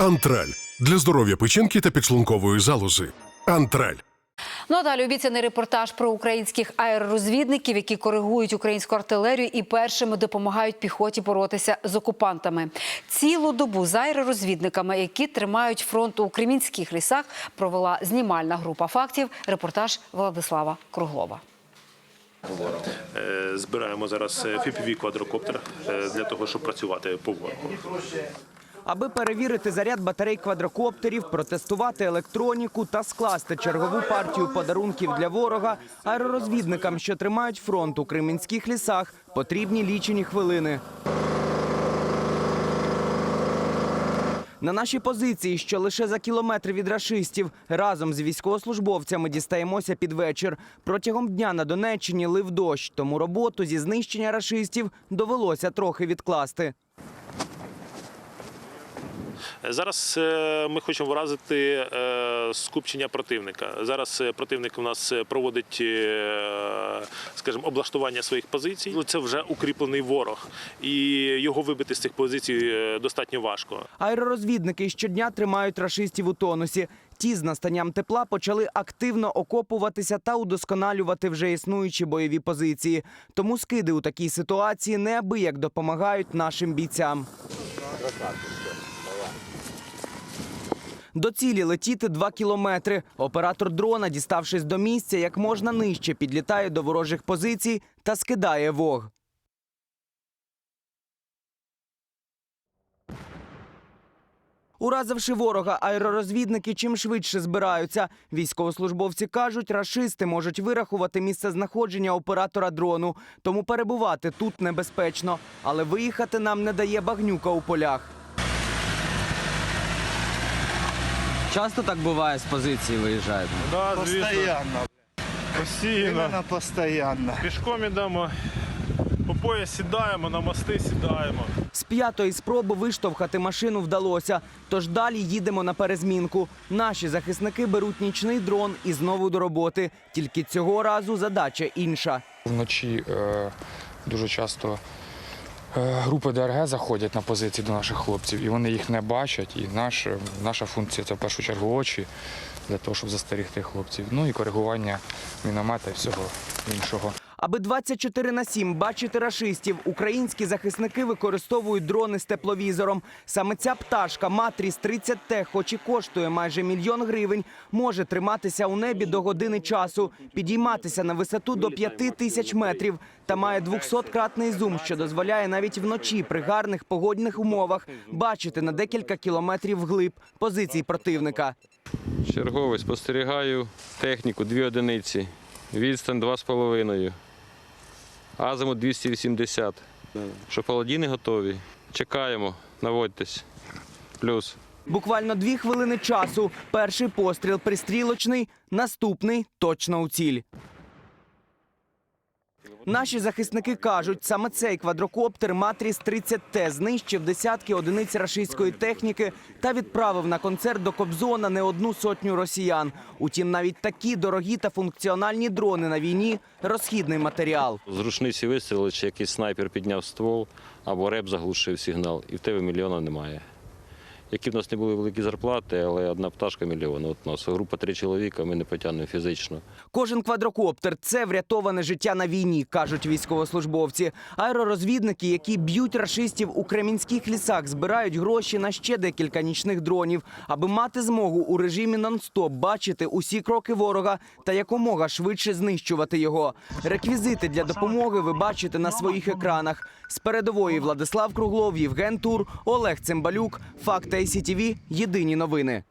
Антраль для здоров'я печінки та підшлункової залози. Антраль. Ну а далі обіцяний репортаж про українських аеророзвідників, які коригують українську артилерію і першими допомагають піхоті боротися з окупантами. Цілу добу з аеророзвідниками, які тримають фронт у кремінських лісах, провела знімальна група фактів. Репортаж Владислава Круглова. Е, Збираємо зараз fpv квадрокоптер е, для того, щоб працювати по ворогу. Аби перевірити заряд батарей квадрокоптерів, протестувати електроніку та скласти чергову партію подарунків для ворога, аеророзвідникам, що тримають фронт у кремінських лісах, потрібні лічені хвилини. На наші позиції, що лише за кілометр від рашистів, разом з військовослужбовцями дістаємося під вечір. Протягом дня на Донеччині лив дощ, тому роботу зі знищення рашистів довелося трохи відкласти. Е, Зараз е, ми хочемо вразити е, скупчення противника. Зараз противник у нас проводить, скажімо, облаштування своїх позицій. Ну, Це вже укріплений ворог, і його вибити з цих позицій достатньо важко. Аеророзвідники щодня тримають рашистів у тонусі. Ті з настанням тепла почали активно окопуватися та удосконалювати вже існуючі бойові позиції. Тому скиди у такій ситуації неабияк допомагають нашим бійцям. До цілі летіти два кілометри. Оператор дрона, діставшись до місця, як можна нижче, підлітає до ворожих позицій та скидає вог. Уразивши ворога, аеророзвідники чим швидше збираються. Військовослужбовці кажуть, рашисти можуть вирахувати місце знаходження оператора дрону, тому перебувати тут небезпечно. Але виїхати нам не дає багнюка у полях. Часто так буває з позиції виїжджаєте? Да, Постоянно. постійно. Постоянно. Пішком ідемо, по пояс сідаємо, на мости сідаємо. З п'ятої спроби виштовхати машину вдалося. Тож далі їдемо на перезмінку. Наші захисники беруть нічний дрон і знову до роботи. Тільки цього разу задача інша. Вночі е, дуже часто групи ДРГ заходять на позиції до наших хлопців, і вони їх не бачать. І наш, наша функція це в першу чергу очі для того, щоб застерігти хлопців. Ну і коригування міномета і всього іншого. Аби 24 на 7 бачити рашистів, українські захисники використовують дрони з тепловізором. Саме ця пташка Матріс 30Т, хоч і коштує майже мільйон гривень, може триматися у небі до години часу, підійматися на висоту до 5 тисяч метрів та має 200-кратний зум, що дозволяє навіть вночі при гарних погодних умовах бачити на декілька кілометрів вглиб позицій противника. Черговий спостерігаю техніку, дві одиниці. Відстань 2,5. Азимут 280. Що паладіни готові. Чекаємо, наводьтесь. Плюс. Буквально дві хвилини часу. Перший постріл пристрілочний, наступний точно у ціль. Наші захисники кажуть, саме цей квадрокоптер Матріс 30Т знищив десятки одиниць рашистської техніки та відправив на концерт до Кобзона не одну сотню росіян. Утім, навіть такі дорогі та функціональні дрони на війні розхідний матеріал. З рушниці вистрілили, чи якийсь снайпер підняв ствол, або реп заглушив сигнал, і в тебе мільйона немає. Які в нас не були великі зарплати, але одна пташка мільйон. От у нас група три чоловіка, ми не потягнемо фізично. Кожен квадрокоптер це врятоване життя на війні, кажуть військовослужбовці. Аеророзвідники, які б'ють рашистів у кремінських лісах, збирають гроші на ще декілька нічних дронів, аби мати змогу у режимі нон-стоп бачити усі кроки ворога та якомога швидше знищувати його. Реквізити для допомоги ви бачите на своїх екранах. З передової Владислав Круглов, Євген Тур, Олег Цимбалюк. Факт ICTV. Єдині новини.